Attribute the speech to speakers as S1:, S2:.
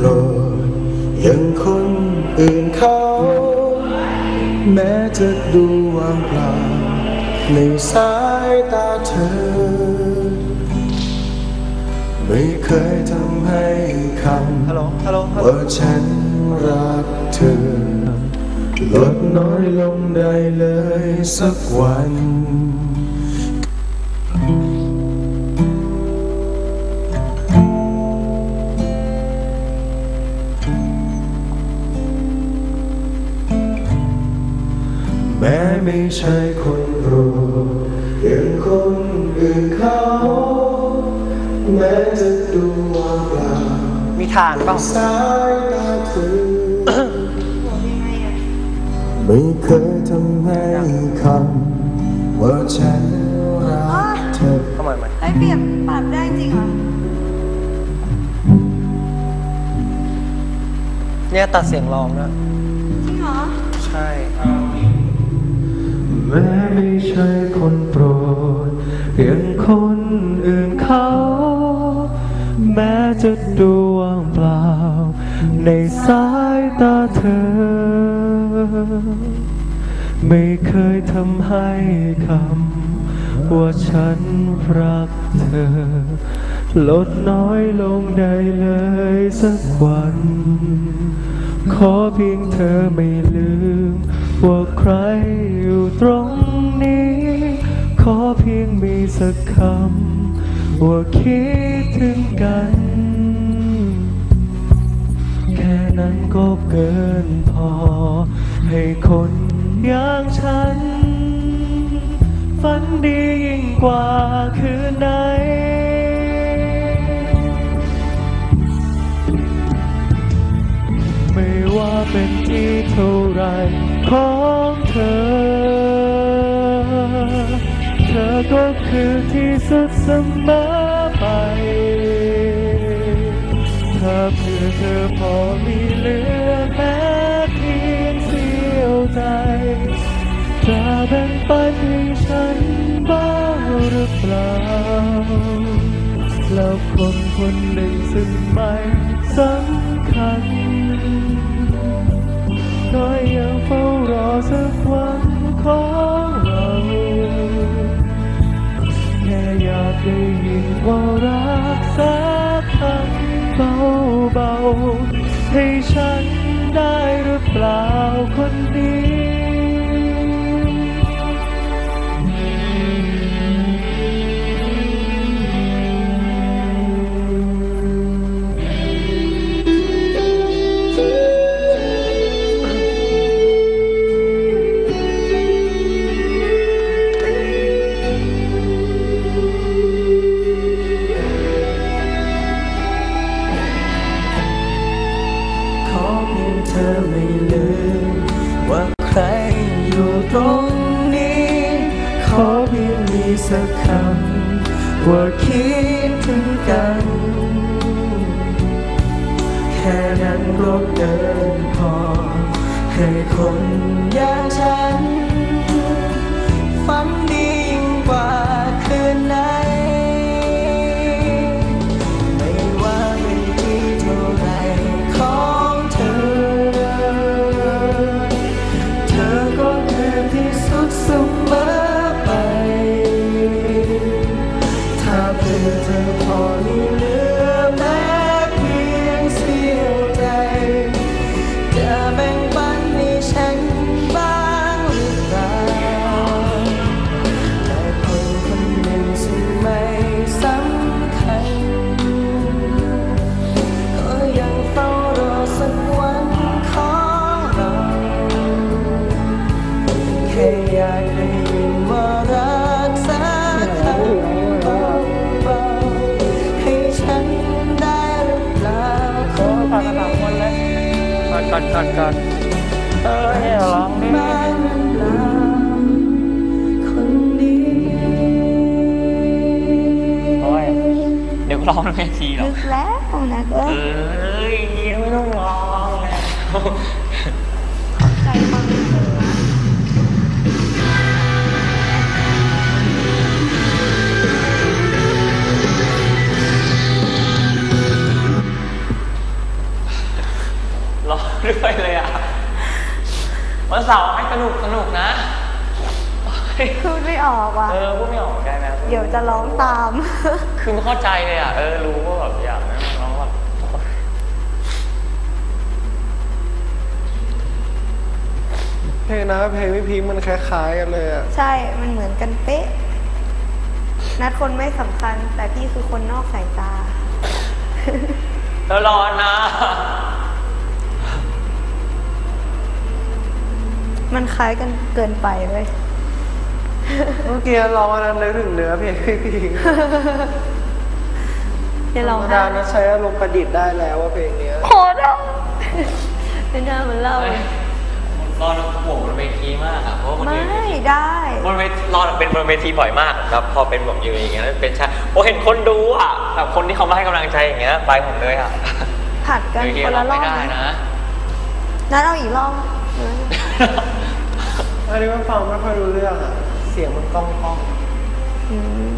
S1: โปรดอย่างคนอื่นเขา แม้จะดูว่างเปล่าในสายตาเธอ ไม่เคยทำให้ค
S2: ฮัลโหลฮัลโหลำ
S1: ว่าฉันรักเธอ ลดน้อยลงได้เลยสักวัน ไม่ใช่คนโปรดอย่างคนอื่นเขาแม้จะดูว่างเปล่า
S2: มีฐานเปล่า
S1: สายตาเธอไม่เคยทำให้คำว่าฉันรักเธอ
S2: เข้ามาใหม่
S3: ไอ้ยเปรียบปรับได้จริงเหรอ
S2: เนี่ยตัดเสียงร้องนะ
S3: จริงเหรอ
S2: ใช่
S1: แม้ไม่ใช่คนโปรดอย่างคนอื่นเขา แม้จะดูว่างเปล่า ในสายตาเธอ ไม่เคยทำให้คำว่าฉันรักเธอ ลดน้อยลงได้เลยสักวัน ขอเพียงเธอไม่ลืม ว่าใครอยู่ตรงนี้ ขอเพียงมีสักคำ ว่าคิดถึงกัน แค่นั้นก็เกินพอ ให้คนอย่างฉัน ฝันดียิ่งกว่าคืนไหนไม่ว่าเป็นที่เท่าไร ของเธอ เธอก็คือที่สุดเสมอไป ถ้าเพื่อเธอพอมีเหลือแม้เพียงเสี้ยวใจ จะแบ่งปันให้ฉันบ้างหรือเปล่า แล้วคนคนหนึ่งซึ่งไม่สำคัญ สักวันของเราแค่อยากได้ยินว่ารักสักคำเบาๆให้ฉันได้หรือเปล่าคนดี สักคำว่าคิดถึงกัน แค่นั้นก็เกินพอให้คนอย่างฉัน กัดกัดกัด
S2: กัดเออเนี่ยร้องดิ
S1: บ้างหรือเปล่าคนดี
S4: โอ้ยเดี๋ยวก็ร้องเวทีหรอก
S3: ลึกแล้วนะเอ
S4: เอ
S3: อ้
S4: ยไม่ต้องร้องแล้ ด้วยเลยอะวันเสาร์ให้สนุกสนุกนะเฮ้ย
S3: พูดไม่ออกว่ะ
S4: เออพูดไม่ออกเหมือนกันนะ
S3: เดี๋ยวจะร้องตาม
S4: คือไม่เข้าใจเลยอะ เออ รู้ว่าแบบอยากนะร้องแบบ
S2: เพลงนะเพลงพี่พีคมันคล้ายๆกันเลยอะ
S3: ใช่ มันเหมือนกันเป๊ะ นัดคนไม่สำคัญ แต่พี่คือคนนอกสายตา
S4: แล้วร้อนนะ
S3: มันคล้ายกันเกินไปเลย
S2: เมื่อกี้ร้องอันนั้นนึกถึงเนื้อเพลงพี่พีค
S3: จะร้อง
S2: ธรรม
S3: ไห้
S2: ดานะใช้อารมณ์ประดิษฐ์ได้แล้วว่าเพลงเนี้ย
S3: โคตรอะไม่น่ามันเล่า
S4: เฮ้ยรอนห่วงบนเวทีมากอะเพราะว่าคน
S3: ไม่
S4: ยืน
S3: ได้
S4: บนเวทีรอนเป็นบนเวทีบ่อยมากแล้วพอเป็นผมยืนอย่างเงี้ยแล้วเป็นชาผมเห็นคนดูอะแบบคนที่เขามาให้กำลังใจอย่างเงี้ยไปผมเลยอะ
S3: ผัดกัน
S4: เวที
S3: คน
S4: เรา
S3: ละร
S4: ไม่
S3: อบ
S4: ได้
S3: นะ
S4: นะ
S3: นัดเอาอีกรอบเออ
S2: อันนี้มันฟังไม่ค่อยรู้เรื่องอะเสียงมันก้องก้อง
S3: อืม